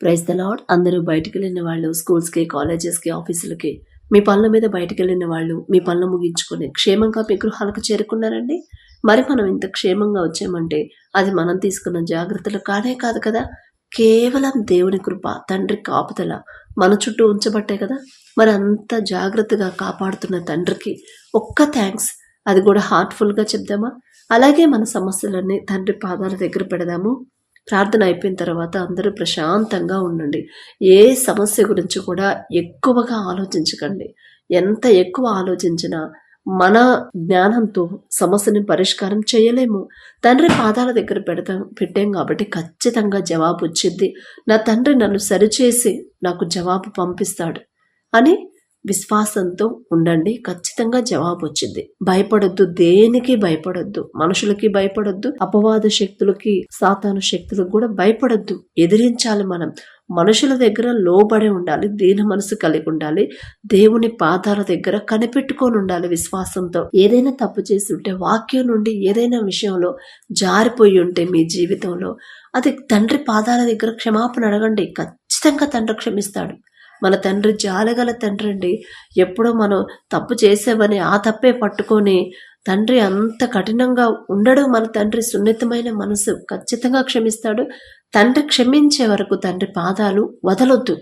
Praise the lord అందరూ బయటికి వెళ్ళిన వాళ్ళు స్కూల్స్కి కాలేజెస్కి ఆఫీసులకి మీ పనుల మీద బయటికి వెళ్ళిన వాళ్ళు మీ పనులు ముగించుకొని క్షేమంగా మీ గృహాలకు చేరుకున్నారండి? మరి మనం ఇంత క్షేమంగా వచ్చామంటే అది మనం తీసుకున్న జాగ్రత్తలు కానే కాదు కదా? కేవలం దేవుని కృప తండ్రి కాపుదల మన చుట్టూ ఉంచబట్టే కదా? మరి అంత జాగ్రత్తగా కాపాడుతున్న తండ్రికి ఒక్క థ్యాంక్స్ అది కూడా హార్ట్ఫుల్గా చెప్దామా? అలాగే మన సమస్యలన్నీ తండ్రి పాదాల దగ్గర పెడదాము. ప్రార్థన అయిపోయిన తర్వాత అందరూ ప్రశాంతంగా ఉండండి. ఏ సమస్య గురించి కూడా ఎక్కువగా ఆలోచించకండి. ఎంత ఎక్కువ ఆలోచించినా మన జ్ఞానంతో సమస్యని పరిష్కారం చేయలేము. తండ్రి పాదాల దగ్గర పెడతాం పెట్టాం కాబట్టి ఖచ్చితంగా జవాబు వచ్చింది. నా తండ్రి నన్ను సరిచేసి నాకు జవాబు పంపిస్తాడు అని విశ్వాసంతో ఉండండి ఖచ్చితంగా జవాబు వచ్చింది భయపడొద్దు దేనికి భయపడొద్దు? మనుషులకి భయపడొద్దు అపవాద శక్తులకి సాతాను శక్తులకు కూడా భయపడొద్దు. ఎదిరించాలి మనం. మనుషుల దగ్గర లోబడి ఉండాలి దీన మనసు కలిగి ఉండాలి దేవుని పాదాల దగ్గర కనిపెట్టుకొని ఉండాలి విశ్వాసంతో. ఏదైనా తప్పు చేసి ఉంటే వాక్యం నుండి ఏదైనా విషయంలో జారిపోయి ఉంటే మీ జీవితంలో అది తండ్రి పాదాల దగ్గర క్షమాపణ అడగండి. ఖచ్చితంగా తండ్రి క్షమిస్తాడు. మన తండ్రి జాలగల తండ్రి అండి ఎప్పుడో మనం తప్పు చేసామని ఆ తప్పే పట్టుకొని తండ్రి అంత కఠినంగా ఉండడు మన తండ్రి సున్నితమైన మనసు ఖచ్చితంగా క్షమిస్తాడు. తండ్రి క్షమించే వరకు తండ్రి పాదాలు వదలొద్దు.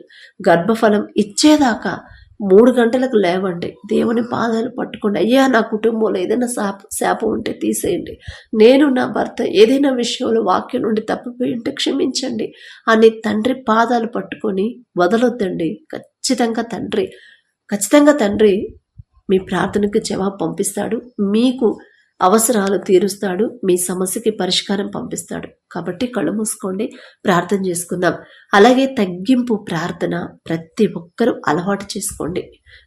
గర్భఫలం ఇచ్చేదాకా మూడు గంటలకు లేవండి. దేవుని పాదాలు పట్టుకోండి. అయ్యా నా కుటుంబంలో ఏదైనా శాప శాపం ఉంటే తీసేయండి. నేను నా భర్త ఏదైనా విషయంలో వాక్యం నుండి తప్పిపోయి ఉంటే క్షమించండి. అని తండ్రి పాదాలు పట్టుకొని వదలొద్దండి. ఖచ్చితంగా తండ్రి ఖచ్చితంగా తండ్రి మీ ప్రార్థనకు జవాబు పంపిస్తాడు. మీకు అవసరాలు తీరుస్తాడు మీ సమస్యకి పరిష్కారం పంపిస్తాడు. కాబట్టి కళ్ళు మూసుకోండి ప్రార్థన చేసుకుందాం. అలాగే తగ్గింపు ప్రార్థన ప్రతి ఒక్కరూ అలవాటు చేసుకోండి.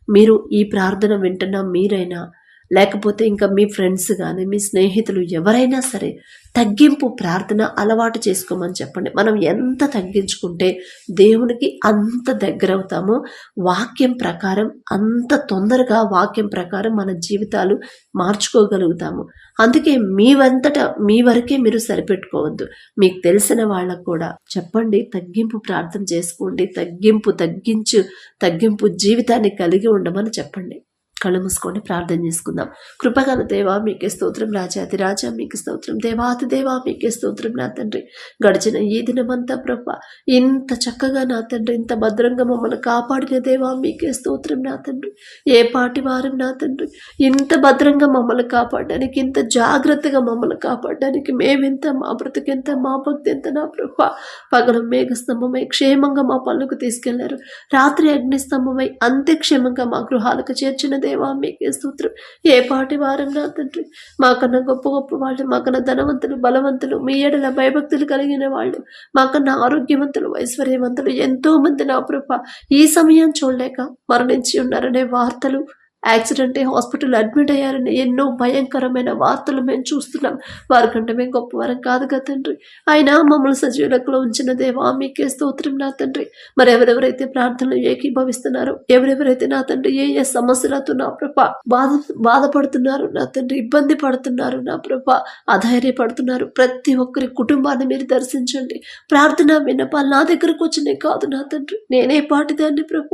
మీరు ఈ ప్రార్థన వింటున్న మీరైనా లేకపోతే ఇంకా మీ ఫ్రెండ్స్ కానీ మీ స్నేహితులు ఎవరైనా సరే తగ్గింపు ప్రార్థన అలవాటు చేసుకోమని చెప్పండి. మనం ఎంత తగ్గించుకుంటే దేవునికి అంత దగ్గర అవుతామో వాక్యం ప్రకారం అంత తొందరగా వాక్యం ప్రకారం మన జీవితాలు మార్చుకోగలుగుతాము. అందుకే మీ వంతట మీ వరకే మీరు సరిపెట్టుకోవద్దు. మీకు తెలిసిన వాళ్ళకు కూడా చెప్పండి తగ్గింపు ప్రార్థన చేసుకోండి తగ్గింపు తగ్గించు తగ్గింపు జీవితాన్ని కలిగి ఉండమని చెప్పండి. కళ్ళు మూసుకొని ప్రార్థన చేసుకుందాం. కృపగల దేవా మీకే స్తోత్రం రాజాది రాజా మీకు స్తోత్రం. దేవాతి దేవా మీకే స్తోత్రం నా తండ్రి. గడిచిన ఈ దినమంతా ప్రభ ఇంత చక్కగా నా తండ్రి ఇంత భద్రంగా మమ్మల్ని కాపాడిన దేవా మీకే స్తోత్రం నా తండ్రి. ఏ పాటి వారం నా తండ్రి ఇంత భద్రంగా మమ్మల్ని కాపాడడానికి ఇంత జాగ్రత్తగా మమ్మల్ని కాపాడడానికి మేమెంత మా బ్రతికెంత మా భక్తి ఎంత నా ప్రభ. పగలం మేఘస్తంభమై క్షేమంగా మా పనులకు తీసుకెళ్ళారు. రాత్రి అగ్నిస్తంభమై అంతే క్షేమంగా మా గృహాలకు చేర్చిన దేవా మీకే స్తోత్రం. ఏ పాటి వారం నా తండ్రి? మాకన్నా గొప్ప గొప్ప వాళ్ళు మాకన్నా ధనవంతులు బలవంతులు మీ ఏడల భయభక్తులు కలిగిన వాళ్ళు మాకన్నా ఆరోగ్యవంతులు ఐశ్వర్యవంతులు ఎంతో మంది నా ప్రభ. ఈ సమయం చూడలేక మరణించి ఉన్నారనే వార్తలు యాక్సిడెంట్ అయ్యి హాస్పిటల్ అడ్మిట్ అయ్యారని ఎన్నో భయంకరమైన వార్తలు మేము చూస్తున్నాం. వారికంటే మేము గొప్పవారం కాదు కదా తండ్రి. అయినా మమ్మల్ని సజీవులకులో ఉంచిన దేవా మీకే స్తోత్రం నా తండ్రి. మరి ఎవరెవరైతే ప్రార్థనలు ఏకీభవిస్తున్నారో ఎవరెవరైతే నా తండ్రి ఏ ఏ సమస్యలతో నా ప్రభ బాధ బాధపడుతున్నారు నా తండ్రి ఇబ్బంది పడుతున్నారు నా ప్రభ అధైర్యపడుతున్నారు ప్రతి ఒక్కరి కుటుంబాన్ని మీరు దర్శించండి. ప్రార్థన విన్నపాలు నా దగ్గరకు వచ్చినాయి కాదు నా తండ్రి. నేనే పాటిదాన్ని ప్రభ.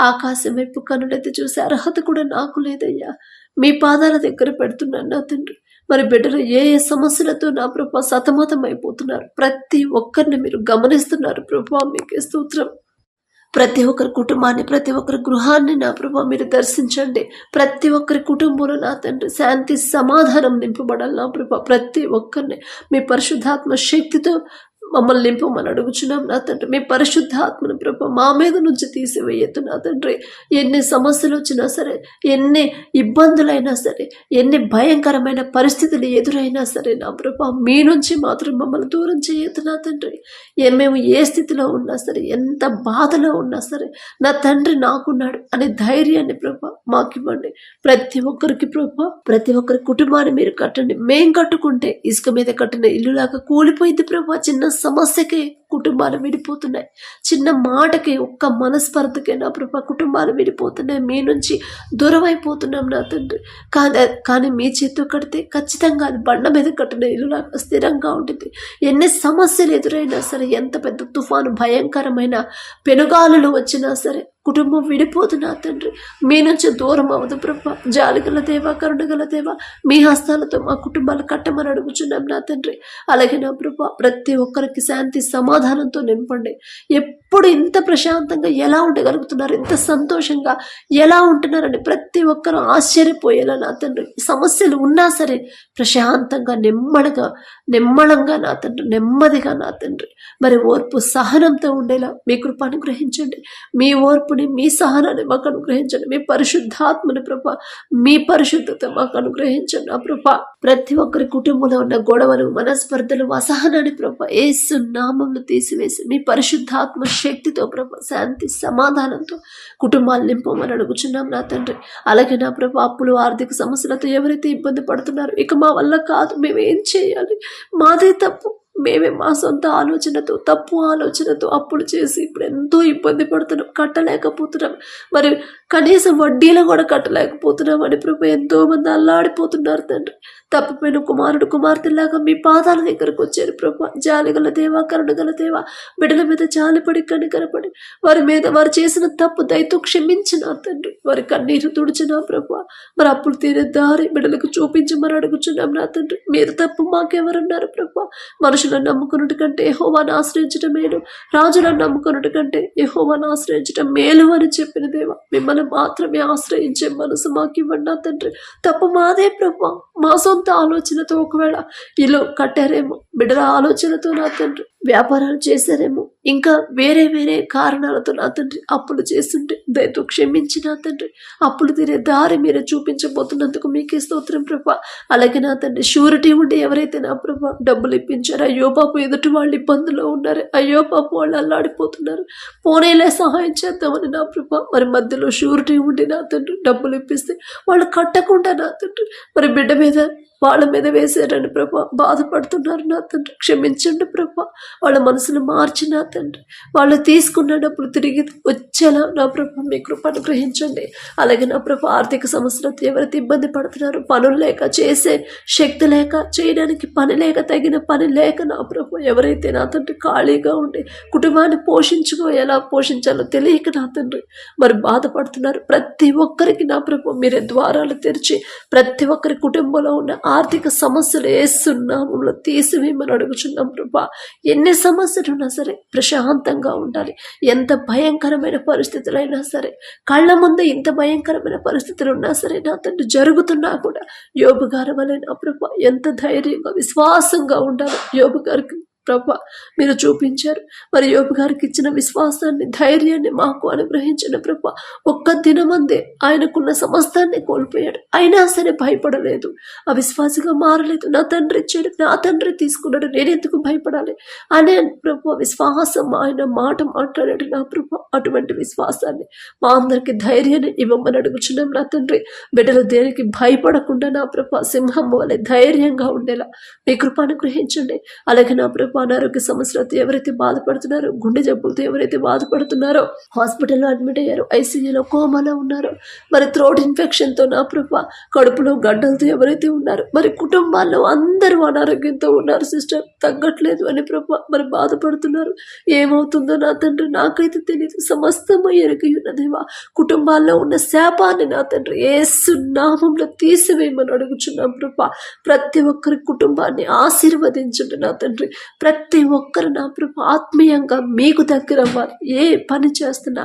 ఆకాశం వైపు కనులైతే చూసే అర్హత కూడా నాకు లేదయ్యా. మీ పాదాల దగ్గర పెడుతున్నాను నా తండ్రి. మరి బిడ్డలు ఏ ఏ సమస్యలతో నా ప్రభా సతమతం అయిపోతున్నారు ప్రతి ఒక్కరిని మీరు గమనిస్తున్నారు ప్రభా మీకే స్తోత్రం. ప్రతి ఒక్కరి కుటుంబాన్ని ప్రతి ఒక్కరి గృహాన్ని నా ప్రభా మీరు దర్శించండి. ప్రతి ఒక్కరి కుటుంబంలో నా తండ్రి శాంతి సమాధానం నింపబడాలి నా ప్రభా. ప్రతి ఒక్కరిని మీ పరిశుద్ధాత్మ శక్తితో మమ్మల్ని నింపమని అడుగుచున్నాం నా తండ్రి. మీ పరిశుద్ధాత్మను ప్రభ మా మీద నుంచి తీసివేయద్దు నా తండ్రి. ఎన్ని సమస్యలు వచ్చినా సరే ఎన్ని ఇబ్బందులైనా సరే ఎన్ని భయంకరమైన పరిస్థితులు ఎదురైనా సరే నా ప్రభ మీ నుంచి మాత్రం మమ్మల్ని దూరం చేయొద్దు నా తండ్రి. ఏ- మేము ఏ స్థితిలో ఉన్నా సరే ఎంత బాధలో ఉన్నా సరే నా తండ్రి నాకున్నాడు అనే ధైర్యాన్ని ప్రభ మాకివ్వండి ప్రతి ఒక్కరికి ప్రభ ప్రతి ఒక్కరి కుటుంబాన్ని మీరు కట్టండి. మేం కట్టుకుంటే ఇసుక మీద కట్టిన ఇల్లులాగా కూలిపోయింది ప్రభా చిన్న సమస్యకే కుటుంబాలు విడిపోతున్నాయి. చిన్న మాటకి ఒక్క మనస్పర్ధకే నా ప్రభా కుటుంబాలు విడిపోతున్నాయి. మీ నుంచి దూరం అయిపోతున్నాం నా తండ్రి. కానీ కానీ మీ చేతితో కడితే ఖచ్చితంగా అది బండ మీద కట్టిన ఇల్లులాగా స్థిరంగా ఉంటుంది. ఎన్ని సమస్యలు ఎదురైనా సరే ఎంత పెద్ద తుఫాను భయంకరమైన పెనుగాలులు వచ్చినా సరే కుటుంబం విడిపోతున్నా తండ్రి. మీ నుంచి దూరం అవ్వదు ప్రభా. జాలిగల దేవ కరుణగల దేవ మీ హస్తాలతో మా కుటుంబాలు కట్టమని అడుగుచున్నాం నా తండ్రి. అలాగే నా ప్రభా ప్రతి ఒక్కరికి శాంతి సమాధానంతో నింపండి. ఎప్పుడు ఇంత ప్రశాంతంగా ఎలా ఉండగలుగుతున్నారు ఇంత సంతోషంగా ఎలా ఉంటున్నారని ప్రతి ఒక్కరూ ఆశ్చర్యపోయేలా నా తండ్రి. సమస్యలు ఉన్నా సరే ప్రశాంతంగా నెమ్మడిగా నిమ్మళంగా నా తండ్రి నెమ్మదిగా నా తండ్రి. మరి ఓర్పు సహనంతో ఉండేలా మీ కృప అనుగ్రహించండి. మీ ఓర్పు ఓర్పుని మీ సహనాన్ని మాకు అనుగ్రహించండి. మీ పరిశుద్ధాత్మని ప్రభ మీ పరిశుద్ధత మాకు అనుగ్రహించండి ఆ ప్రభ. ప్రతి ఒక్కరి కుటుంబంలో ఉన్న గొడవలు మనస్పర్ధలు అసహనాన్ని ప్రభ ఏసు నామంలో తీసివేసి మీ పరిశుద్ధాత్మ శక్తితో ప్రభ శాంతి సమాధానంతో కుటుంబాలు నింపమని అడుగుచున్నాం నా తండ్రి. అలాగే నా ప్రభ అప్పులు ఆర్థిక సమస్యలతో ఎవరైతే ఇబ్బంది పడుతున్నారో ఇక మా వల్ల కాదు మేము ఏం చేయాలి? మాదే తప్పు. మేమే మా సొంత ఆలోచనతో తప్పు ఆలోచనతో అప్పులు చేసి ఇప్పుడు ఎంతో ఇబ్బంది పడుతున్నాం కట్టలేకపోతున్నాం. మరి కనీసం వడ్డీలు కూడా కట్టలేకపోతున్నాం అని ప్రభు ఎంతో మంది అల్లాడిపోతున్నారు తండ్రి. తప్పిపోయిన కుమారుడు కుమార్తెలాగా మీ పాదాల దగ్గరకు వచ్చారు ప్రభు. జాలిగల దేవా కరుణగల దేవా బిడ్డల మీద జాలిపడి కనికరపడి వారి మీద వారు చేసిన తప్పు దయతో క్షమించిన తండ్రి. వారి కన్నీరు తుడిచిన ప్రభు. మరి అప్పులు తీరే దారి బిడ్డలకు చూపించమని అడుగుచున్నాం నా తండ్రి. మీరు తప్పు మాకెవరన్నారు ప్రభు? మనుషులను నమ్ముకున్నట్టు కంటే యెహోవాను ఆశ్రయించడం మేలు. రాజులను నమ్ముకున్నట్టు కంటే యెహోవాను ఆశ్రయించడం మేలు అని చెప్పిన దేవ మిమ్మల్ని మాత్రమే ఆశ్రయించే మనసు మాకు ఇవ్వండి నా తండ్రి. తప్పు మాదే ప్రభు. మా సొంత ఆలోచనతో ఒకవేళ ఇల్లు కట్టారేమో బిడ్డల ఆలోచనతో నా తండ్రి వ్యాపారాలు చేశారేమో ఇంకా వేరే వేరే కారణాలతో నా తండ్రి అప్పులు చేస్తుంటే దయతో క్షమించి నా తండ్రి. అప్పులు తీరే దారి మీరే చూపించబోతున్నందుకు మీకే స్తోత్రం ప్రభా. అలాగే నా తండ్రి షూరిటీ ఉండి ఎవరైతే నా ప్రభా డబ్బులు ఇప్పించారో అయ్యో పాపం ఎదుటి వాళ్ళు ఇబ్బందులో ఉన్నారు. అయ్యో పాపం వాళ్ళు అల్లాడిపోతున్నారు. పోనేలే సహాయం చేద్దామని నా ప్రభా. మరి మధ్యలో షూరిటీ ఉండి నా తండ్రి డబ్బులు ఇప్పిస్తే వాళ్ళు కట్టకుండా నా తండ్రి. మరి బిడ్డ మీద వాళ్ళ మీద వేసారని ప్రభా బాధపడుతున్నారు నా తండ్రి. క్షమించండి ప్రభా. వాళ్ళ మనసును మార్చి నా తండ్రి. వాళ్ళు తీసుకున్నప్పుడు తిరిగి వచ్చేలా నా ప్రభా మీ కృప అనుగ్రహించండి. అలాగే నా ప్రభా ఆర్థిక సమస్యలతో ఎవరైతే ఇబ్బంది పడుతున్నారు పనులు లేక చేసే శక్తి లేక చేయడానికి పని లేక తగిన పని లేక నా ప్రభు ఎవరైతే నా తండ్రి ఖాళీగా ఉండి కుటుంబాన్ని పోషించుకో ఎలా పోషించాలో తెలియక నా తండ్రి మరి బాధపడుతున్నారు. ప్రతి ఒక్కరికి నా ప్రభు మీరే ద్వారాలు తెరిచి ప్రతి ఒక్కరి కుటుంబంలో ఉన్న ఆర్థిక సమస్యలు వేస్తున్నాములో తీసివేయమని అడుగుచున్నాం ప్రభా. ఎన్ని సమస్యలు ఉన్నా సరే ప్రశాంతంగా ఉండాలి. ఎంత భయంకరమైన పరిస్థితులైనా సరే కళ్ళ ముందు ఇంత భయంకరమైన పరిస్థితులు ఉన్నా సరే నా తండ్రి జరుగుతున్నా కూడా యోబు గారి నా ప్రభా ఎంత ధైర్యంగా విశ్వాసంగా ఉండాలి యోబు గారికి. ప్రభా మీరు చూపించారు. మరి యోబు గారికి ఇచ్చిన విశ్వాసాన్ని ధైర్యాన్ని మాకు అనుగ్రహించిన ప్రభా ఒక్క దినమందే ఆయనకున్న సమస్తాన్ని కోల్పోయాడు. అయినా సరే భయపడలేదు. అవిశ్వాసిగా మారలేదు. నా తండ్రి ఇచ్చాడు. నా తండ్రి తీసుకున్నాడు. నేను ఎందుకు భయపడాలి? అనే ప్రభు విశ్వాసం ఆయన మాట మాట్లాడాడు. నా ప్రభు అటువంటి విశ్వాసాన్ని మా అందరికి ధైర్యాన్ని ఇవ్వమని అడుగుచున్నాం. నా తండ్రి బిడ్డలు దేనికి భయపడకుండా నా ప్రభ సింహం వలె ధైర్యంగా ఉండేలా మీ కృప అనుగ్రహించండి. అలాగే నా ప్రభు అనారోగ్య సమస్యలతో ఎవరైతే బాధపడుతున్నారో గుండె జబ్బులతో ఎవరైతే బాధపడుతున్నారో హాస్పిటల్లో అడ్మిట్ అయ్యారు ఐసీయూలో కోమాలో ఉన్నారో మరి థ్రోట్ ఇన్ఫెక్షన్తో నా ప్రభ కడుపులో గడ్డలతో ఎవరైతే ఉన్నారో మరి కుటుంబాల్లో అందరూ అనారోగ్యంతో ఉన్నారు సిస్టర్. తగ్గట్లేదు అని ప్రభ మరి బాధపడుతున్నారు. ఏమవుతుందో నా తండ్రి నాకైతే తెలియదు సమస్తము ఎరుగి ఉన్నదేవా కుటుంబాల్లో ఉన్న శాపాన్ని నా తండ్రి ఏసు నామంలో తీసివేయమని అడుగుచున్నాం ప్రభ. ప్రతి ఒక్కరి కుటుంబాన్ని ఆశీర్వదించండి నా తండ్రి. ప్రతి ఒక్కరు నా ప్రభు ఆత్మీయంగా మీకు దగ్గర వారు ఏ పని చేస్తున్నా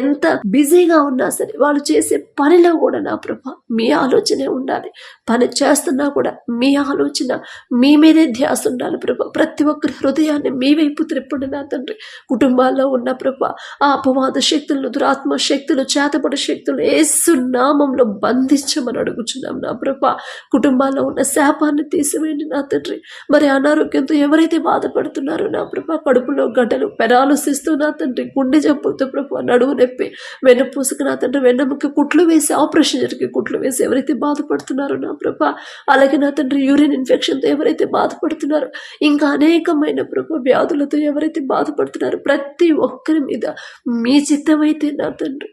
ఎంత బిజీగా ఉన్నా సరే వాళ్ళు చేసే పనిలో కూడా నా ప్రభు మీ ఆలోచనే ఉండాలి. పని చేస్తున్నా కూడా మీ ఆలోచన మీ మీదే ధ్యాస ఉండాలి ప్రభు. ప్రతి ఒక్కరి హృదయాన్ని మీ వైపు త్రిప్పండి నా తండ్రి. కుటుంబాల్లో ఉన్న ప్రభ ఆ అపవాద శక్తులను దురాత్మ శక్తులు చేతపడ శక్తులు ఏసు నామంలో బంధించమని అడుగుచున్నాం నా ప్రభ. కుటుంబాల్లో ఉన్న శాపాన్ని తీసివేయండి నా తండ్రి. మరి అనారోగ్యంతో ఎవరైతే బాధపడుతున్నారు. నా ప్రభా కడుపులో గడ్డలు పెరాలసిస్తూ నా తండ్రి గుండె జబ్బులతో ప్రభా నడువు నొప్పి వెన్నపూసకు నా తండ్రి వెన్నముకి కుట్లు వేసి ఆపరేషన్ జరిగి కుట్లు వేసి ఎవరైతే బాధపడుతున్నారో నా ప్రభా అలాగే నా తండ్రి యూరిన్ ఇన్ఫెక్షన్తో ఎవరైతే బాధపడుతున్నారో ఇంకా అనేకమైన ప్రభా వ్యాధులతో ఎవరైతే బాధపడుతున్నారో ప్రతి ఒక్కరి మీద మీ చిత్తమైతే నా తండ్రి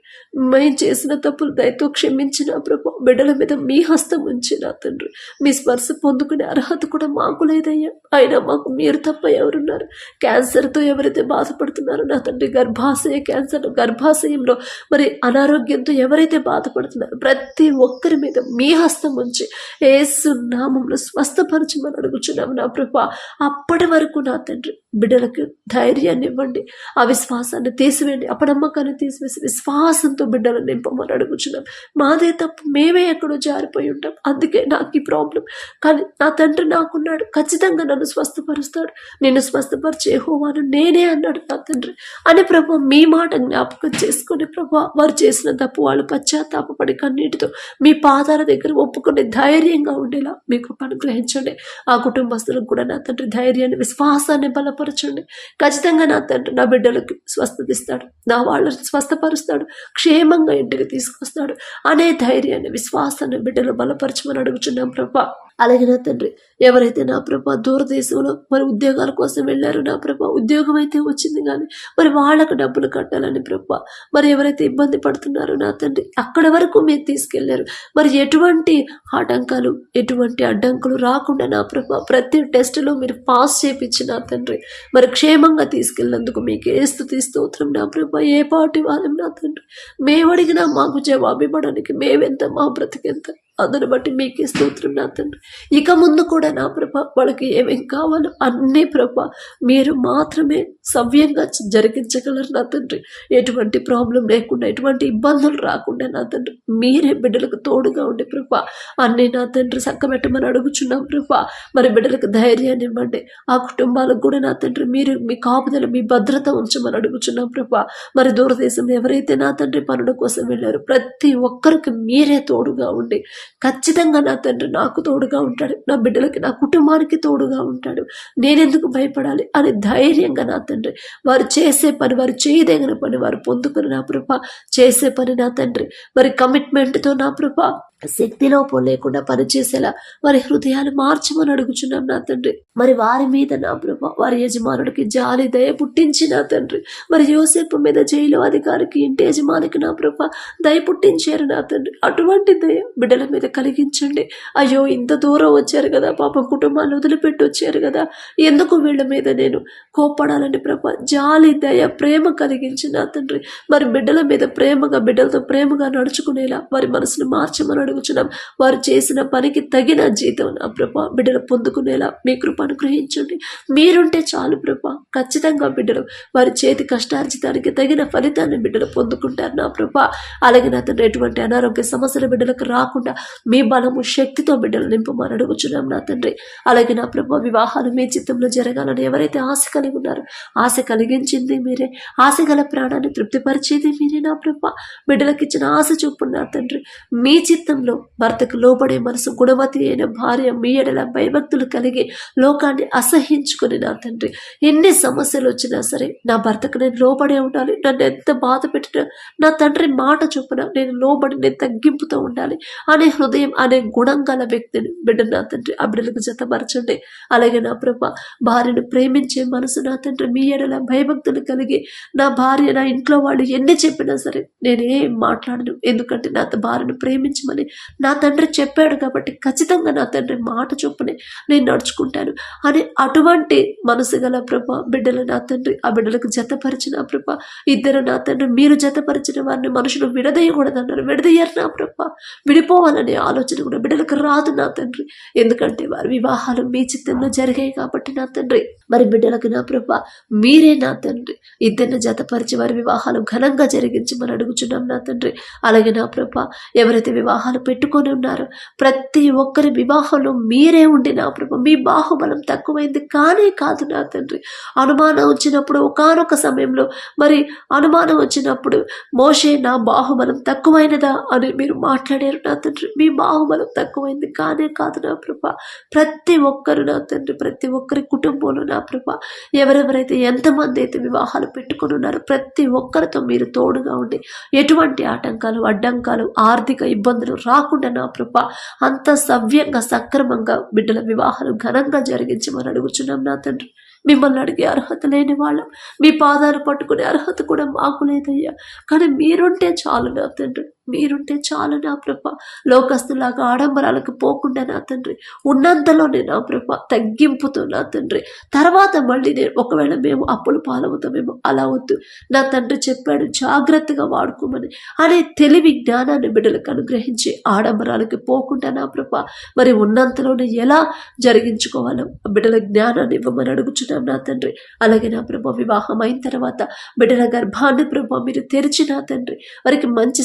మేము చేసిన తప్పులు దయతో క్షమించిన ప్రభా బిడ్డల మీద మీ హస్తం ఉంచి నా తండ్రి మీ స్పర్శ పొందుకునే అర్హత కూడా మాకు లేదయ్యా. అయినా మాకు మీరు తప్ప ఎవరున్నారు? క్యాన్సర్తో ఎవరైతే బాధపడుతున్నారో నా తండ్రి గర్భాశయ క్యాన్సర్ గర్భాశయంలో మరి అనారోగ్యంతో ఎవరైతే బాధపడుతున్నారో ప్రతి ఒక్కరి మీద మీ హస్తం ఉంచి ఏసు నామంలో స్వస్థపరచమని అడుగుచున్నాము నా ప్రభా. అప్పటి వరకు నా తండ్రి బిడ్డలకు ధైర్యాన్ని ఇవ్వండి ఆ విశ్వాసాన్ని తీసివేయండి అపనమ్మకాన్ని తీసివేసి విశ్వాసంతో బిడ్డలను నింపమని అడుగుచున్నాం. మాదే తప్పు మేమే ఎక్కడో జారిపోయి ఉంటాం. అందుకే నాకు ఈ ప్రాబ్లం. కానీ నా తండ్రి నాకున్నాడు ఖచ్చితంగా నన్ను స్వస్థపరుస్తాడు. నిన్ను స్వస్థపరిచే హోవాను నేనే అన్నాడు నా తండ్రి. అని ప్రభు మీ మాట జ్ఞాపకం చేసుకుని ప్రభు వారు చేసిన తప్పు వాళ్ళు పశ్చాత్తాపడి కన్నీటితో మీ పాదాల దగ్గర ఒప్పుకునే ధైర్యంగా ఉండేలా మీకు అనుగ్రహించండి గ్రహించండి. ఆ కుటుంబస్తులకు కూడా నా తండ్రి ధైర్యాన్ని విశ్వాసాన్ని స్వస్థపరచండి. ఖచ్చితంగా నా తండ్రి నా బిడ్డలకు స్వస్థతిస్తాడు. నా వాళ్ళని స్వస్థపరుస్తాడు. క్షేమంగా ఇంటికి తీసుకొస్తాడు. అనే ధైర్యాన్ని విశ్వాసాన్ని బిడ్డలు బలపరచమని అడుగుచున్నాం ప్రభా. అలాగే నా తండ్రి ఎవరైతే నా ప్రభా దూరదేశంలో మరి ఉద్యోగాల కోసం వెళ్ళారో నా ప్రభా ఉద్యోగం అయితే వచ్చింది కానీ మరి వాళ్ళకు డబ్బులు కట్టాలని ప్రభా మరి ఎవరైతే ఇబ్బంది పడుతున్నారో నా తండ్రి అక్కడ వరకు మీరు తీసుకెళ్ళారు. మరి ఎటువంటి ఆటంకాలు ఎటువంటి అడ్డంకులు రాకుండా నా ప్రభా ప్రతి టెస్టులో మీరు పాస్ చేపించి నా తండ్రి మరి క్షేమంగా తీసుకెళ్ళినందుకు మీకు ఏ స్థుతి స్తోత్రం నా ప్రభా ఏ పాటి వాళ్ళం నా తండ్రి? మేము అడిగినా మాకు జవాబు ఇవ్వడానికి మేమెంత మా బ్రతికెంత? అందుని బట్టి మీకే స్తోత్రం నా తండ్రి. ఇక ముందు కూడా నా ప్రభ వాళ్ళకి ఏమేం కావాలో అన్నీ ప్రభ మీరు మాత్రమే సవ్యంగా జరిగించగలరు నా తండ్రి. ఎటువంటి ప్రాబ్లం లేకుండా ఎటువంటి ఇబ్బందులు రాకుండా నా తండ్రి మీరే బిడ్డలకు తోడుగా ఉండే ప్రభ అన్నీ నా తండ్రి చక్కబెట్టమని అడుగుచున్నాం ప్రభ. మరి బిడ్డలకు ధైర్యాన్ని ఇవ్వండి. ఆ కుటుంబాలకు కూడా నా తండ్రి మీరు మీ కాపుదల మీ భద్రత ఉంచమని అడుగుచున్నాం ప్రభ. మరి దూరదేశంలో ఎవరైతే నా తండ్రి పనుల కోసం వెళ్ళారో ప్రతి ఒక్కరికి మీరే తోడుగా ఉండి ఖచ్చితంగా నా తండ్రి నాకు తోడుగా ఉంటాడు. నా బిడ్డలకి నా కుటుంబానికి తోడుగా ఉంటాడు. నేనెందుకు భయపడాలి అని ధైర్యంగా నా తండ్రి వారు చేసే పని వారు చేయదగిన పని వారు పొందుకుని నా ప్రభ చేసే పని నా తండ్రి. మరి కమిట్మెంట్తో నా ప్రభ శక్తి లోపం లేకుండా పనిచేసేలా వారి హృదయాలు మార్చమని అడుగుచున్నాం నా తండ్రి. మరి వారి మీద నా ప్రభ వారి యజమానుడికి జాలి దయ పుట్టించి నా తండ్రి. మరి యోసేపు మీద జైలు అధికారికి ఇంటి యజమానికి నా ప్రభ దయ పుట్టించారు నా తండ్రి. అటువంటి దయ బిడ్డల మీద కలిగించండి. అయ్యో ఇంత దూరం వచ్చారు కదా పాప కుటుంబాన్ని వదిలిపెట్టి వచ్చారు కదా ఎందుకు వీళ్ళ మీద నేను కోప్పడాలని ప్రభ? జాలి దయ ప్రేమ కలిగించి నా తండ్రి మరి బిడ్డల మీద ప్రేమగా బిడ్డలతో ప్రేమగా నడుచుకునేలా వారి మనసును మార్చమని అడుగుచున్నాం. వారు చేసిన పనికి తగిన జీతం నా ప్రభ. బిడ్డలు పొందుకునేలా మీ కృప అనుగ్రహించండి. మీరుంటే చాలు ప్రభ. ఖచ్చితంగా బిడ్డలు వారి చేతి కష్టార్జితానికి తగిన ఫలితాన్ని బిడ్డలు పొందుకుంటారు నా ప్రభ. అలాగే నా తండ్రి ఎటువంటి అనారోగ్య సమస్యలు బిడ్డలకు రాకుండా మీ బలము శక్తితో బిడ్డలు నింపమని అడుగుచున్నాం నా తండ్రి. అలాగే నా ప్రభ వివాహాలు మీ చిత్తంలో జరగాలని ఎవరైతే ఆశ కలిగి ఉన్నారో ఆశ కలిగించింది మీరే. ఆశ గల ప్రాణాన్ని తృప్తిపరిచేది మీరే నా ప్రభ. బిడ్డలకు ఇచ్చిన ఆశ చూపు నా తండ్రి. మీ చిత్తంలో భర్తకు లోబడే మనసు గుణవతి అయిన భార్య మీ ఎడల భయభక్తులు కలిగి లోకాన్ని అసహించుకుని నా తండ్రి. ఎన్ని సమస్యలు వచ్చినా సరే నా భర్తకు నేను లోబడే ఉండాలి. నన్ను ఎంత బాధ పెట్టినా నా తండ్రి మాట చొప్పున నేను లోబడి నేను తగ్గింపుతో ఉండాలి. అనే హృదయం అనే గుణం గల వ్యక్తిని బిడ్డ నా తండ్రి ఆ బిడ్డలకు జతపరచండి. అలాగే నా ప్రభ భార్యను ప్రేమించే మనసు నా తండ్రి మీ ఎడల భయభక్తులు కలిగి నా భార్య నా ఇంట్లో వాళ్ళు ఎన్ని చెప్పినా సరే నేనేం మాట్లాడను. ఎందుకంటే నా భార్యను ప్రేమించమని నా తండ్రి చెప్పాడు కాబట్టి ఖచ్చితంగా నా తండ్రి మాట చొప్పునే నేను నడుచుకుంటాను. అని అటువంటి మనసు గల ప్రభ బిడ్డల నా తండ్రి ఆ బిడ్డలకు జతపరిచిన ప్రభ ఇద్దరు నా తండ్రి మీరు జతపరిచిన వారిని మనుషులు విడదీయకూడదన్నారు. విడదీయరు నా ప్రభ. విడిపోవాలని అనే ఆలోచన కూడా బిడ్డలకు రాదు నా తండ్రి. ఎందుకంటే వారి వివాహాలు మీ చిత్తంలో జరిగాయి కాబట్టి నా తండ్రి. మరి బిడ్డలకు నా ప్రభ మీరే నా తండ్రి. ఇద్దరిని జతపరిచి వారి వివాహాలు ఘనంగా జరిగించమని అడుగుచున్నాం నా తండ్రి. అలాగే నా ప్రభ ఎవరైతే వివాహాలు పెట్టుకొని ఉన్నారో ప్రతి ఒక్కరి వివాహంలో మీరే ఉండి నా ప్రభ మీ బాహుబలం తక్కువైంది కానే కాదు నా తండ్రి. అనుమానం వచ్చినప్పుడు ఒకానొక సమయంలో మరి అనుమానం వచ్చినప్పుడు మోషే నా బాహుబలం తక్కువైనదా? అని మీరు మాట్లాడారు నా తండ్రి. మీ బాహుబలం తక్కువైంది. కానే కాదు నా ప్రభ. ప్రతి ఒక్కరు నా తండ్రి ప్రతి ఒక్కరి కుటుంబంలో నా ప్రభ. ఎవరెవరైతే ఎంతమంది అయితే వివాహాలు పెట్టుకుని ఉన్నారో ప్రతి ఒక్కరితో మీరు తోడుగా ఉండి ఎటువంటి ఆటంకాలు అడ్డంకాలు ఆర్థిక ఇబ్బందులు రాకుండా నా ప్రభ అంత సవ్యంగా సక్రమంగా బిడ్డల వివాహాలు ఘనంగా జరిగించమని అడుగుచున్నాం నా తండ్రి. మిమ్మల్ని అడిగే అర్హత లేని వాళ్ళం. మీ పాదాలు పట్టుకునే అర్హత కూడా మాకు లేదయ్యా. కానీ మీరుంటే చాలు నా తండ్రి. మీరుంటే చాలు నా ప్రభ. లోకస్తులాగా ఆడంబరాలకు పోకుండా నా తండ్రి. ఉన్నంతలోనే నా ప్రభ తగ్గింపుతో నా తండ్రి. తర్వాత మళ్ళీ నేను ఒకవేళ మేము అప్పులు పాలవుతామేమో అలా వద్దు. నా తండ్రి చెప్పాడు జాగ్రత్తగా వాడుకోమని. అనే తెలివి జ్ఞానాన్ని బిడ్డలకు అనుగ్రహించి ఆడంబరాలకు పోకుండా నా ప్రభ. మరి ఉన్నంతలోనే ఎలా జరిగించుకోవాలో బిడ్డల జ్ఞానాన్ని ఇవ్వమని అడుగుచున్నాం నా తండ్రి. అలాగే నా ప్రభ వివాహం అయిన తర్వాత బిడ్డల గర్భాన్ని ప్రభ మీరు తెరిచి నా తండ్రి. వారికి మంచి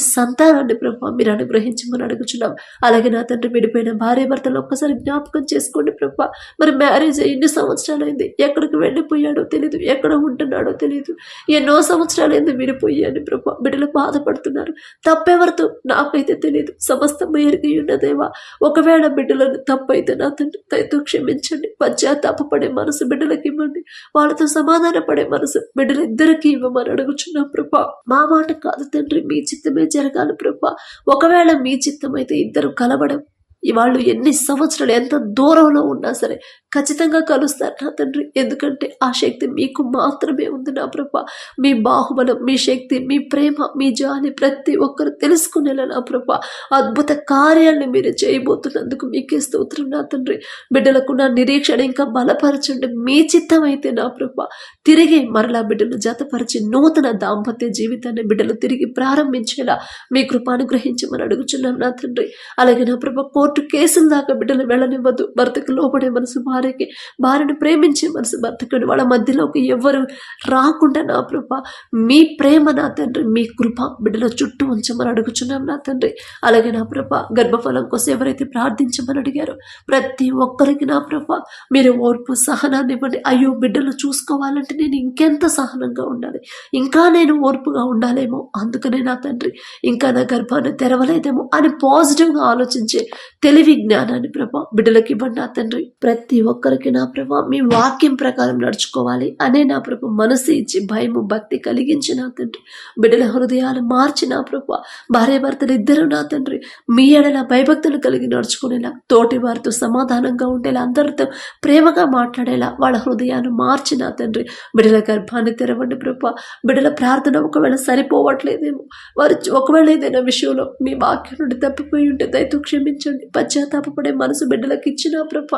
సహాయాన్ని ప్రభ మీరు అనుగ్రహించమని అడుగుచున్నాం. అలాగే నా తండ్రి విడిపోయిన భార్య భర్తలు ఒక్కసారి జ్ఞాపకం చేసుకోండి ప్రభా. మరి మ్యారేజ్ ఎన్ని సంవత్సరాలు అయింది? ఎక్కడికి వెళ్ళిపోయాడో తెలియదు ఎక్కడ ఉంటున్నాడో తెలియదు ఎన్నో సంవత్సరాలు అయింది విడిపోయాను ప్రభా. బిడ్డలు బాధపడుతున్నారు. తప్పెవరితో నాకైతే తెలియదు సమస్తం ఎరిగి ఉన్నదేవా ఒకవేళ బిడ్డలను తప్పైతే నా తండ్రి దయతో క్షమించండి. పశ్చాత్తాపడే మనసు బిడ్డలకి ఇవ్వండి. వాళ్ళతో సమాధాన పడే మనసు బిడ్డలిద్దరికీ ఇవ్వమని అడుగుచున్నాం ప్రభా. మా మాట కాదు తండ్రి మీ చిత్తమే జరగాలి ప్రభా. ఒకవేళ మీ చిత్తమైతే అయితే ఇద్దరు కలవడం ఈ వాళ్ళు ఎన్ని సంవత్సరాలు ఎంత దూరంలో ఉన్నా సరే ఖచ్చితంగా కలుస్తారు నా తండ్రి. ఎందుకంటే ఆ శక్తి మీకు మాత్రమే ఉంది నా ప్రభ. మీ బాహుబలం మీ శక్తి మీ ప్రేమ మీ జాలి ప్రతి ఒక్కరు తెలుసుకునేలా నా ప్రభ. అద్భుత కార్యాలను మీరు చేయబోతున్నందుకు మీకే స్తోత్రం నా తండ్రి. బిడ్డలకు నా నిరీక్షణ ఇంకా బలపరచండి. మీ చిత్తం అయితే నా ప్రభ. తిరిగి మరలా బిడ్డలు జతపరిచి నూతన దాంపత్య జీవితాన్ని బిడ్డలు తిరిగి ప్రారంభించేలా మీ కృపాను గ్రహించమని అడుగుచున్నాం నా తండ్రి. అలాగే నా ప్రభ కోర్టు కేసుల దాకా బిడ్డలు వెళ్ళనివ్వద్దు భర్తకు లోపడే మనసు భార్యకి భార్యను ప్రేమించే మనసు భర్తకు వాళ్ళ మధ్యలోకి ఎవ్వరు రాకుండా నా ప్రభ మీ ప్రేమ నా తండ్రి మీ కృప బిడ్డల చుట్టూ ఉంచమని అడుగుచున్నాం నా తండ్రి. అలాగే నా ప్రభ గర్భఫలం కోసం ఎవరైతే ప్రార్థించమని అడిగారో ప్రతి ఒక్కరికి నా ప్రభ మీరు ఓర్పు సహనాన్ని ఇవ్వండి. అయ్యో బిడ్డలు చూసుకోవాలంటే నేను ఇంకెంత సహనంగా ఉండాలి. ఇంకా నేను ఓర్పుగా ఉండాలేమో అందుకనే నా తండ్రి ఇంకా నా గర్భాన్ని తెరవలేదేమో అని పాజిటివ్గా ఆలోచించే తెలివి జ్ఞానాన్ని ప్రభా బిడ్డలకి ఇవ్వండి నా తండ్రి. ప్రతి ఒక్కరికి నా ప్రభా మీ వాక్యం ప్రకారం నడుచుకోవాలి. అనే నా ప్రభు మనసు ఇచ్చి భయము భక్తి కలిగించి నా తండ్రి. బిడ్డల హృదయాలు మార్చి నా ప్రభు భార్య భర్తలు ఇద్దరు నా తండ్రి. మీ ఎడల భయభక్తులు కలిగి నడుచుకునేలా తోటి వారితో సమాధానంగా ఉండేలా అందరితో ప్రేమగా మాట్లాడేలా వాళ్ళ హృదయాన్ని మార్చి నా తండ్రి. బిడ్డల గర్భాన్ని తెరవండి ప్రభు. బిడ్డల ప్రార్థన ఒకవేళ సరిపోవట్లేదేమో వారు ఒకవేళ ఏదైనా విషయంలో మీ వాక్యం నుండి తప్పిపోయి ఉంటే దయతో క్షమించండి. పశ్చాత్తాపడే మనసు బిడ్డలకు ఇచ్చిన ప్రభ.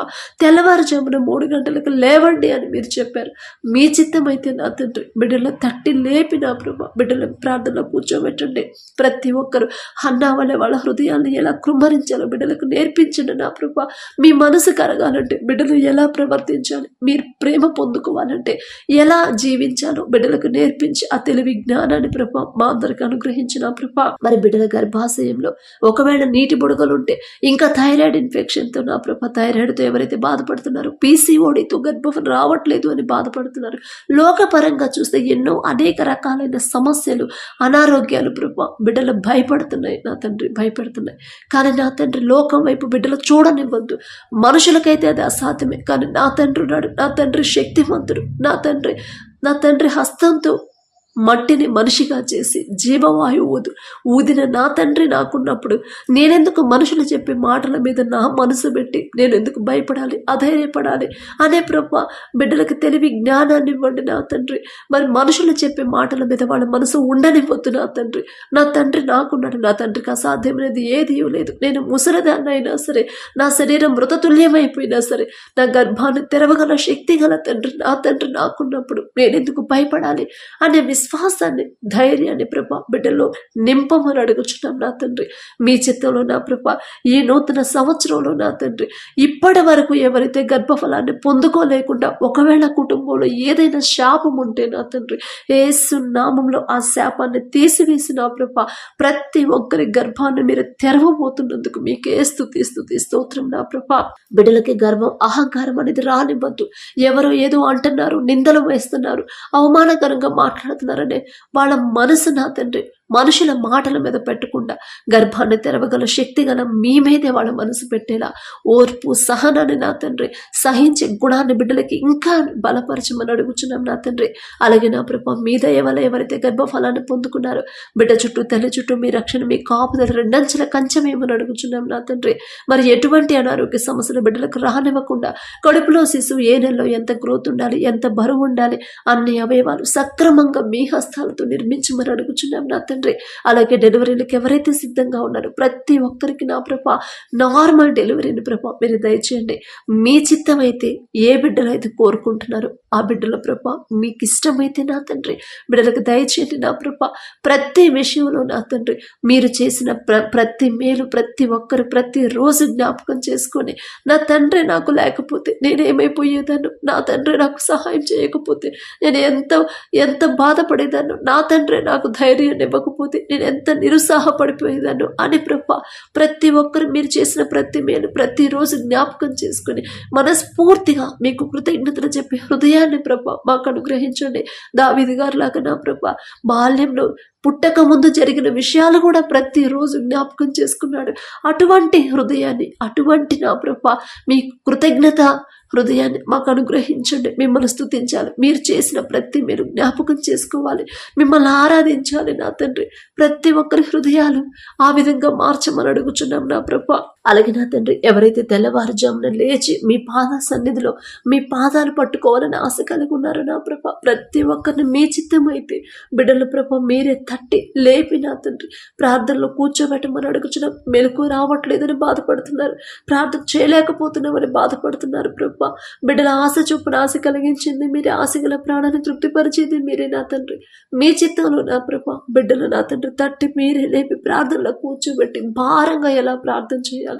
తెల్లవారుజామున మూడు గంటలకు లేవండి అని మీరు చెప్పారు. మీ చిత్తం అయితే నా తండ్రి బిడ్డల తట్టి లేపి నా ప్రభ బిడ్డల ప్రార్థనలో కూర్చోబెట్టండి. ప్రతి ఒక్కరు అన్నా వల్ల వాళ్ళ హృదయాన్ని ఎలా కృమరించాలో బిడ్డలకు నేర్పించండి నా ప్రభా. మీ మనసు కరగాలంటే బిడ్డలు ఎలా ప్రవర్తించాలి? మీరు ప్రేమ పొందుకోవాలంటే ఎలా జీవించాలో బిడ్డలకు నేర్పించి ఆ తెలివి జ్ఞానాన్ని ప్రభ మా అందరికి అనుగ్రహించిన ప్రభ. మరి బిడ్డల గర్భాశయంలో ఒకవేళ నీటి బుడగలు ఉంటే ఇంకా థైరాయిడ్ ఇన్ఫెక్షన్తో నా ప్రభ థైరాయిడ్తో ఎవరైతే బాధపడుతున్నారో పీసీఓడితో గర్భం రావట్లేదు అని బాధపడుతున్నారు. లోకపరంగా చూస్తే ఎన్నో అనేక రకాలైన సమస్యలు అనారోగ్యాలు ప్రభావ బిడ్డలు భయపడుతున్నాయి. నా తండ్రి భయపడుతున్నాయి. కానీ నా తండ్రి లోకం వైపు బిడ్డలు చూడనివ్వద్దు. మనుషులకైతే అది అసాధ్యమే. కానీ నా తండ్రి ఉన్నాడు. నా తండ్రి శక్తివంతుడు. నా తండ్రి నా తండ్రి హస్తంతో మట్టిని మనిషిగా చేసి జీవవాయువు ఊదు ఊదిన నా తండ్రి నాకున్నప్పుడు నేనెందుకు మనుషులు చెప్పే మాటల మీద నా మనసు పెట్టి నేను ఎందుకు భయపడాలి అధైర్యపడాలి అనే ప్రభ బిడ్డలకు తెలివి జ్ఞానాన్ని ఇవ్వండి నా తండ్రి. మరి మనుషులు చెప్పే మాటల మీద వాళ్ళ మనసు ఉండనివ్వద్దు నా తండ్రి. నా తండ్రి నాకున్నాడు నా తండ్రికి అసాధ్యమైనది ఏది లేదు. నేను ముసలిదాన్నైనా అయినా సరే నా శరీరం మృతతుల్యమైపోయినా సరే నా గర్భాన్ని తెరవగల శక్తి గల తండ్రి నా తండ్రి నాకున్నప్పుడు నేనెందుకు భయపడాలి అనే విశ్వాసాన్ని ధైర్యాన్ని ప్రభా బిడ్డలో నింపమని అడుగుచున్నాం నా తండ్రి. మీ చిత్తంలో నా ప్రభా ఈ నూతన సంవత్సరంలో నా తండ్రి. ఇప్పటి వరకు ఎవరైతే గర్భఫలాన్ని పొందుకోలేకుండా ఒకవేళ కుటుంబంలో ఏదైనా శాపం ఉంటే నా తండ్రి ఏసు నామంలో ఆ శాపాన్ని తీసివేసి నా ప్రభా ప్రతి ఒక్కరి గర్భాన్ని మీరు తెరవబోతున్నందుకు మీకే స్థుతి స్థుతి స్తోత్రం నా ప్రభా. బిడ్డలకి గర్వం అహంకారం అనేది రానివ్వద్దు. ఎవరో ఏదో అంటున్నారు నిందలు వేస్తున్నారు అవమానకరంగా మాట్లాడుతున్నారు. మాట్లాడుతున్నారనే వాళ్ళ మనసు నా తండ్రి. మనుషుల మాటల మీద పెట్టకుండా గర్భాన్ని తెరవగల శక్తిగల మీ మీదే వాళ్ళ మనసు పెట్టేలా ఓర్పు సహనాన్ని నా తండ్రి సహించే గుణాన్ని బిడ్డలకి ఇంకా బలపరచమని అడుగుచున్నాం నా తండ్రి. అలాగే నా ప్రభా మీ దయ వల్ల ఎవరైతే గర్భఫలాన్ని పొందుకున్నారో బిడ్డ చుట్టూ తల్లి చుట్టూ మీ రక్షణ మీ కాపుదల రెండంచెల కంచమేమని అడుగుచున్నాం నా తండ్రి. మరి ఎటువంటి అనారోగ్య సమస్యలు బిడ్డలకు రానివ్వకుండా కడుపులో శిశువు ఏ నెలలో ఎంత గ్రోత్ ఉండాలి ఎంత బరువు ఉండాలి అన్ని అవయవాలు సక్రమంగా మీ హస్తాలతో నిర్మించమని అడుగుచున్నాం నా తండ్రి. తండ్రి. అలాగే డెలివరీలకు ఎవరైతే సిద్ధంగా ఉన్నారో ప్రతి ఒక్కరికి నా ప్రభ నార్మల్ డెలివరీని ప్రభ. మీరు దయచేయండి. మీ చిత్తం అయితే ఏ బిడ్డలు అయితే కోరుకుంటున్నారో ఆ బిడ్డల ప్రభ మీకు ఇష్టమైతే నా తండ్రి. బిడ్డలకు దయచేయండి నా ప్రభ. ప్రతి విషయంలో నా తండ్రి మీరు చేసిన ప్ర ప్రతి మేలు ప్రతి ఒక్కరు ప్రతి రోజు జ్ఞాపకం చేసుకొని నా తండ్రి నాకు లేకపోతే నేనేమైపోయేదాను నా తండ్రి నాకు సహాయం చేయకపోతే నేను ఎంత ఎంత బాధపడేదాన్ని? నా తండ్రి నాకు ధైర్యాన్ని ఇవ్వకపోతే నేను ఎంత నిరుత్సాహపడిపోయేదాను. అని ప్రభ ప్రతి ఒక్కరు మీరు చేసిన ప్రతి మేలు ప్రతిరోజు జ్ఞాపకం చేసుకుని మనస్ఫూర్తిగా మీకు కృతజ్ఞతలు చెప్పి హృదయాన్ని ప్రభ మాకు అనుగ్రహించండి. దావిది గారు లాగా నా ప్రభ బాల్యంలో పుట్టక ముందు జరిగిన విషయాలు కూడా ప్రతిరోజు జ్ఞాపకం చేసుకున్నాడు. అటువంటి హృదయాన్ని అటువంటి నా ప్రభ మీ కృతజ్ఞత హృదయాన్ని మాకు అనుగ్రహించండి. మిమ్మల్ని స్థుతించాలి మీరు చేసిన ప్రతి మీరు జ్ఞాపకం చేసుకోవాలి. మిమ్మల్ని ఆరాధించాలి నా తండ్రి. ప్రతి ఒక్కరి హృదయాలు ఆ విధంగా మార్చమని అడుగుచున్నాం నా ప్రభ. అలాగే నా తండ్రి ఎవరైతే తెల్లవారుజామున లేచి మీ పాద సన్నిధిలో మీ పాదాలు పట్టుకోవాలని ఆశ కలిగి ఉన్నారో నా ప్రభ ప్రతి ఒక్కరిని మీ చిత్తం అయితే బిడ్డల ప్రభ మీరే తట్టి లేపి నా తండ్రి ప్రార్థనలో కూర్చోబెట్టమని అడుగుచిన మెలకు రావట్లేదని బాధపడుతున్నారు ప్రార్థన చేయలేకపోతున్నామని బాధపడుతున్నారు ప్రభ. బిడ్డల ఆశ చొప్పున ఆశ కలిగించింది మీరే ఆశ గల ప్రాణాన్ని తృప్తిపరిచేది మీరే నా తండ్రి. మీ చిత్తంలో నా ప్రభ బిడ్డలు నా తండ్రి తట్టి మీరే లేపి ప్రార్థనలో కూర్చోబెట్టి భారంగా ఎలా ప్రార్థన చేయాలి?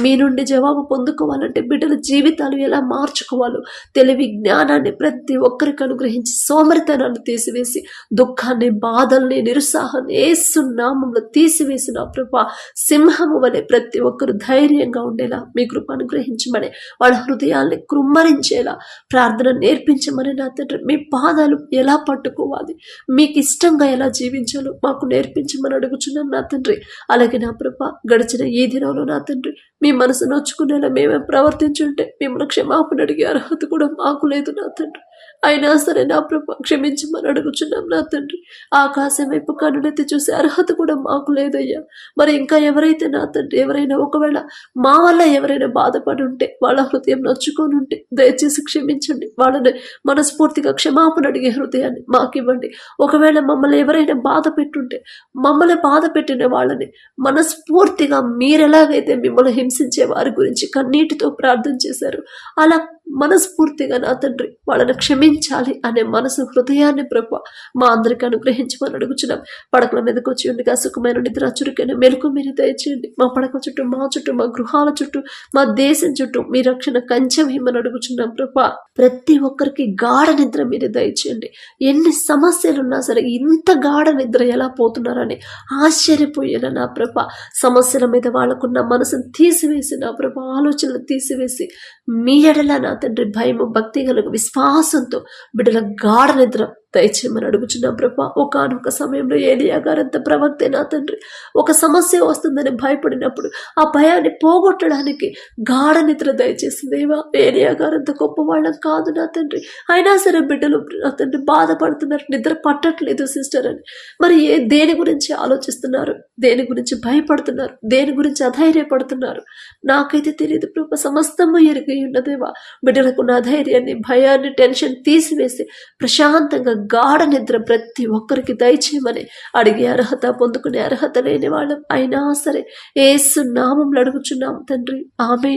మీ నుండి జవాబు పొందుకోవాలంటే బిడ్డల జీవితాలు ఎలా మార్చుకోవాలో తెలివి జ్ఞానాన్ని ప్రతి ఒక్కరికి అనుగ్రహించి సోమరితనాన్ని తీసివేసి దుఃఖాన్ని బాధల్ని నిరుత్సాహాన్ని ఏసునామంలో తీసివేసి నా సింహము వలె ప్రతి ఒక్కరు ధైర్యంగా ఉండేలా మీ కృప అనుగ్రహించమని వాళ్ళ హృదయాల్ని కృమ్మరించేలా ప్రార్థన నేర్పించమని నా తండ్రి మీ పాదాలు ఎలా పట్టుకోవాలి మీకు ఇష్టంగా ఎలా జీవించాలో మాకు నేర్పించమని అడుగుచున్నాం నా తండ్రి. అలాగే నా ప్రభ గడిచిన ఈ దినంలో నా తండ్రి తండ్రి మీ మనసు నొచ్చుకునేలా మేమే ప్రవర్తించుంటే మిమ్మల్ని క్షమాపణ అడిగే అర్హత కూడా మాకు లేదు నా తండ్రి. అయినా సరే నా ప్రభా క్షమించమని అడుగుచున్నాం నా తండ్రి. ఆకాశం వైపు కన్నులెత్తి చూసే అర్హత కూడా మాకు లేదయ్యా. మరి ఇంకా ఎవరైతే నా తండ్రి ఎవరైనా ఒకవేళ మా వల్ల ఎవరైనా బాధపడి ఉంటే వాళ్ళ హృదయం నొచ్చుకొని ఉంటే దయచేసి క్షమించండి. వాళ్ళని మనస్ఫూర్తిగా క్షమాపణ అడిగే హృదయాన్ని మాకు ఇవ్వండి ఒకవేళ మమ్మల్ని ఎవరైనా బాధ పెట్టుంటే మమ్మల్ని బాధ పెట్టిన వాళ్ళని మనస్ఫూర్తిగా మీరెలాగైతే మిమ్మల్ని హింసించే వారి గురించి కన్నీటితో ప్రార్థన చేశారు అలా మనస్ఫూర్తిగా నా తండ్రి వాళ్ళని జీవించాలి అనే మనసు హృదయాన్ని ప్రభు మా అందరికి అనుగ్రహించమని అడుగుచున్నాం. పడకల మీదకి వచ్చి ఉండగా సుఖమైన నిద్ర చురుకైన మెలకు మీరు దయచేయండి. మా పడక చుట్టూ మా చుట్టూ మా గృహాల చుట్టూ మా దేశం చుట్టూ మీ రక్షణ కంచెం ఇమ్మని అడుగుచున్నాం ప్రభా. ప్రతి ఒక్కరికి గాఢ నిద్ర మీరు దయచేయండి. ఎన్ని సమస్యలున్నా సరే ఇంత గాఢ నిద్ర ఎలా పోతున్నారని ఆశ్చర్యపోయేలా నా ప్రభ సమస్యల మీద వాళ్ళకున్న మనసును తీసివేసి నా ప్రభ ఆలోచనలు తీసివేసి మీ ఎడల నా తండ్రి భయము భక్తి కలుగు విశ్వాసంతో బిడ్డల గాఢ నిద్ర దయచేయమని అడుగుచున్నాం ప్రభా. ఒకనొక సమయంలో ఏలియా గారంత ప్రవక్తే నా తండ్రి. ఒక సమస్య వస్తుందని భయపడినప్పుడు ఆ భయాన్ని పోగొట్టడానికి గాఢ నిద్ర దయచేసి దేవా ఏలియా గారంత గొప్ప వాళ్ళం కాదు నా తండ్రి. అయినా సరే బిడ్డలు నా తండ్రి బాధపడుతున్నారు నిద్ర పట్టట్లేదు సిస్టర్ అని. మరి ఏ దేని గురించి ఆలోచిస్తున్నారు? దేని గురించి భయపడుతున్నారు? దేని గురించి అధైర్యపడుతున్నారు? నాకైతే తెలియదు ప్రభా. సమస్తము ఎరిగి ఉన్నదేవా బిడ్డలకు ఉన్న అధైర్యాన్ని భయాన్ని టెన్షన్ తీసివేసి ప్రశాంతంగా గాఢ నిద్ర ప్రతి ఒక్కరికి దయచేయమని అడిగే అర్హత పొందుకునే అర్హత లేని వాళ్ళం. అయినా సరే ఏసు నామంలో అడుగుచున్నాం తండ్రి. ఆమె